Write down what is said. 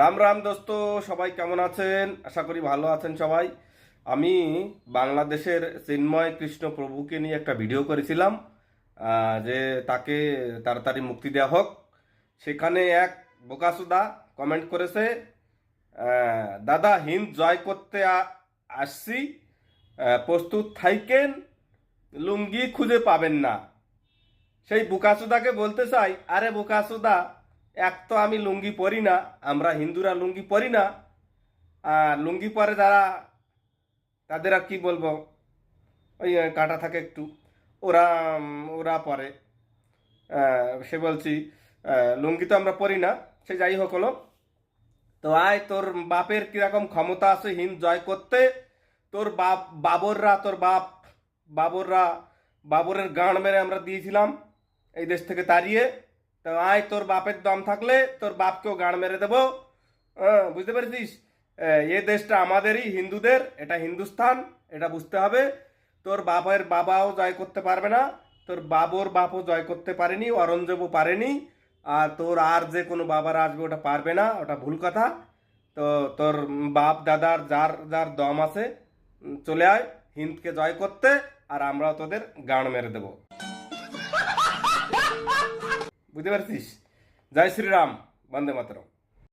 রাম রাম দোস্ত, সবাই কেমন আছেন? আশা করি ভালো আছেন সবাই। আমি বাংলাদেশের চিন্ময় কৃষ্ণ প্রভুকে নিয়ে একটা ভিডিও করেছিলাম যে তাকে তাড়াতাড়ি মুক্তি দেওয়া হোক। সেখানে এক বোকাসুদা কমেন্ট করেছে দাদা, হিন্দ জয় করতে আসছি প্রস্তুত থাইকেন, লুঙ্গি খুঁজে পাবেন না। সেই বুকাসুদাকে বলতে চাই, আরে বুকাসুদা এক তো আমি লুঙ্গি পরি না, আমরা হিন্দুরা লুঙ্গি পরি না। আর লুঙ্গি পরে যারা, তাদের আর কী বলব, ওই কাটা থাকে একটু। ওরা ওরা পরে। সে বলছি লুঙ্গি তো আমরা পরি না, সে যাই হোক হলো। তো আয়, তোর বাপের কীরকম ক্ষমতা আছে হিন্দ জয় করতে? তোর বাপ, বাবররা, তোর বাপ, বাবররা, বাবরের গান মেরে আমরা দিয়েছিলাম, এই দেশ থেকে তাড়িয়ে। তো আয় তোর বাপের দম থাকলে তোর বাপকেও গাঁড় মেরে দেবো। হ্যাঁ, বুঝতে পেরেছিস? আহ, এ দেশটা আমাদেরই হিন্দুদের এটা হিন্দুস্থান এটা বুঝতে হবে। তোর বাপের বাবাও জয় করতে পারবে না তোর বাবর বাপও জয় করতে পারেনি অরঞ্জবও পারেনি আর তোর আর যে কোনো বাবার আসবে ওটা পারবে না ওটা ভুল কথা। তো তোর বাপ দাদার যার যার দম আছে চলে আয় হিন্দকে জয় করতে আর আমরাও তোদের গান মেরে দেব। বুঝতে পারছিস? জয় শ্রীরাম বন্দে মাতরম।